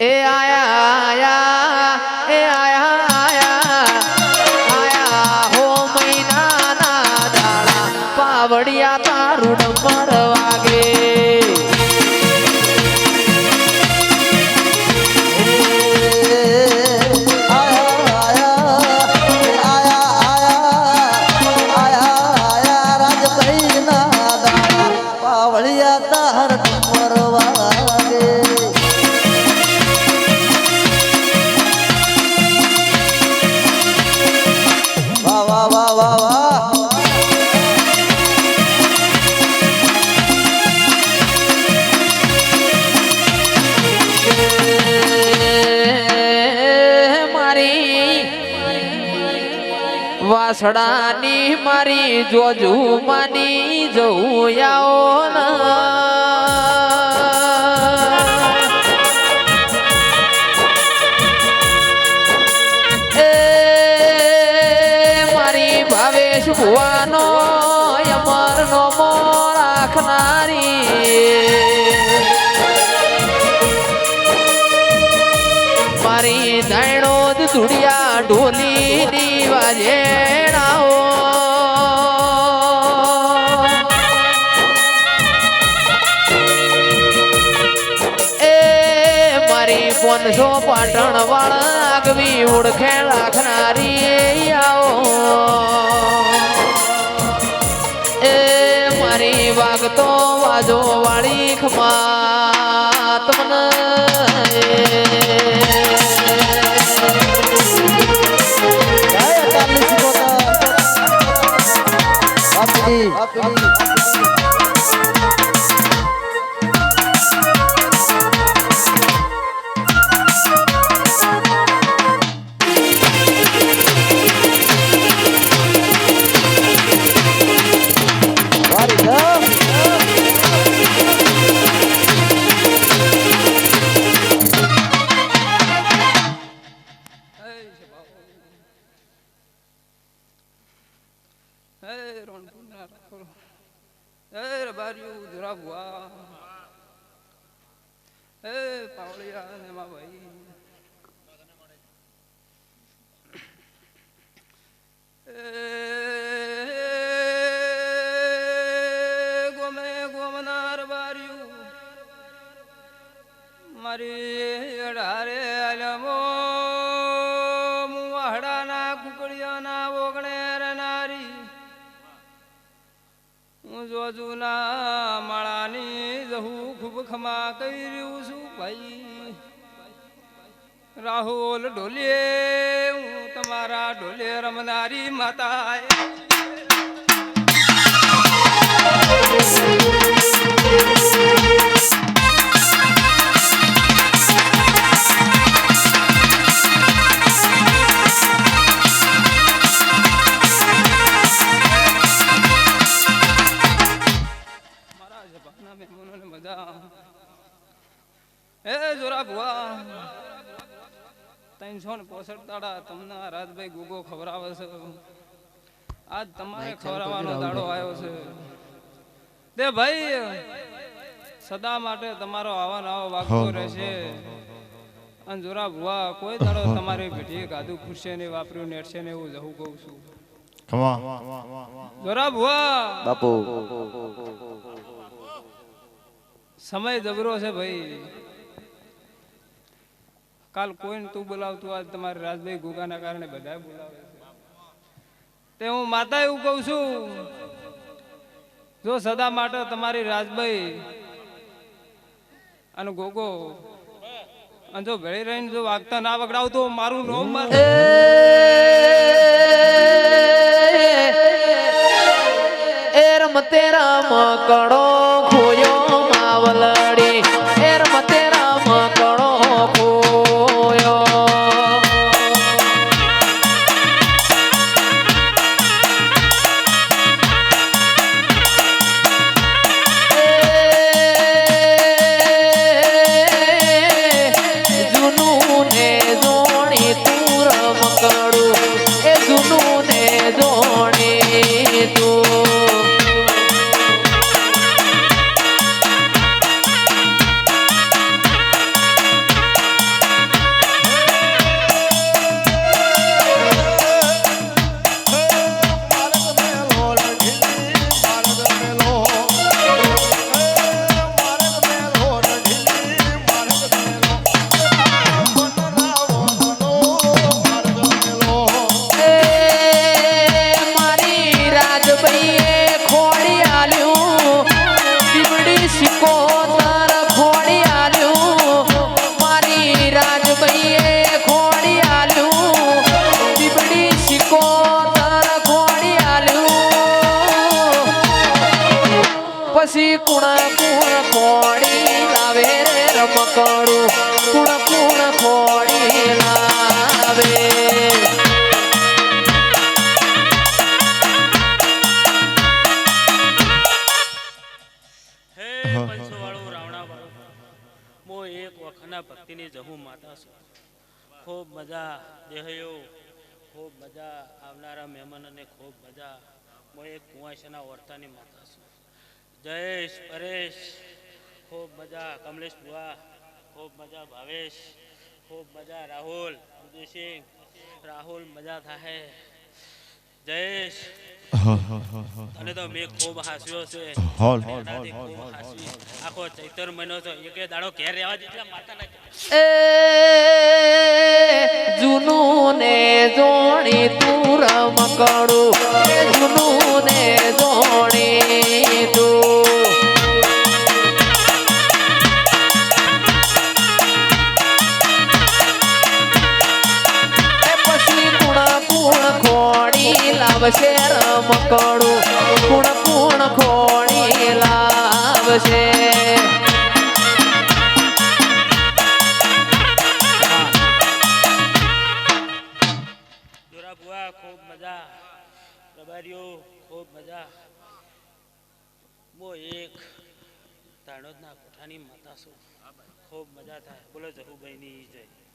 એ આયા આયા એ આયા પાવડિયા તારું ડમર વાગે તાર વાસડાની મારી જોજુ માની જવું આવો ભુવાનો અમર નો મો રાખનારી ધુડિયા ઢોલી દીવા જેણાઓ એ મારી પોનસો પાટણ વાળા આગવી ઓળખે રાખનારી આવો. એ મારી વાગતો વાજો વાળી ખમા તમને Happy. હે રણપુરના રાખો હે રબારિયું ધરાબુઆ હે પાવળિયા ને મા ભાઈ ગોમે ગોમના રબારિયું મારી અઢારે હું જોજુના માળાની જહું ખૂબ ખમા કરી રહ્યું છું ભાઈ. રાહુલ ઢોલિયે હું તમારા ઢોલે રમનારી માતા મારા મહેમાનો ને બધા એ જોરા ભુવા. ત્રણસો ને પોસઠ દાડા તમને આ રાજભાઈ ગુગો ખવડાવે છે. આજ તમારે ખવડાવવાનો દાડો આવ્યો છે. તે ભાઈ સદા માટે તમારો આવા નવો વાગતો રહેશે. અને જોરા ભુવા કોઈ દાડો તમારી ભેટીએ ગાધું ખુરશે ને વાપર્યું નેટશે ને એવું જવું કહું છું. જોરા ભુવા. બાપુ. સમય જબરો છે ભાઈ. કાલ કોઈને તું બોલાવતું આજ તમારે રાજભાઈ ગુગાના કારણે બધા બોલાવે તે હું માતા એવું કહું છું જો સદા માટે તમારી રાજભાઈ અને ગોગો અને જો ભેળી રહીને જો વાગતા ના વગડાવ તો મારું નોમ મારે એરમ તેરા મકડો ખોયો. traveler કુણ કુણ ખોડી લાવે હે છું. ખૂબ મજા દેહયો, ખૂબ મજા આવનારા મહેમાનોને ખૂબ મજા મો એક કુંવાસના વર્તાની માતા જયેશ, પરેશ, ખૂબ મજા, કમલેશ બુઆ ખૂબ મજા ભાવેશ ખૂબ મજા રાહુલ ઉદયસિંહ રાહુલ મજા થાય જયેશ અને તો મેં ખૂબ હાસ્યો છે. હોલ હોલ હોલ હોલ આખો ચૈતર મહિનો તો એકે દાડો ઘેર રહેવા જેટલા માતા ના એ જૂનું ને જોણી તું રમકડું. જૂનું લાવશે રમકડું. કુણ કુણ ખોડી લાવશે. ખૂબ મજા. રબારીઓ, ખૂબ મજા. મો એક તાણોદના કોઠાની માતા છું ખૂબ મજા થાય. બોલો જહુભાઈની જય.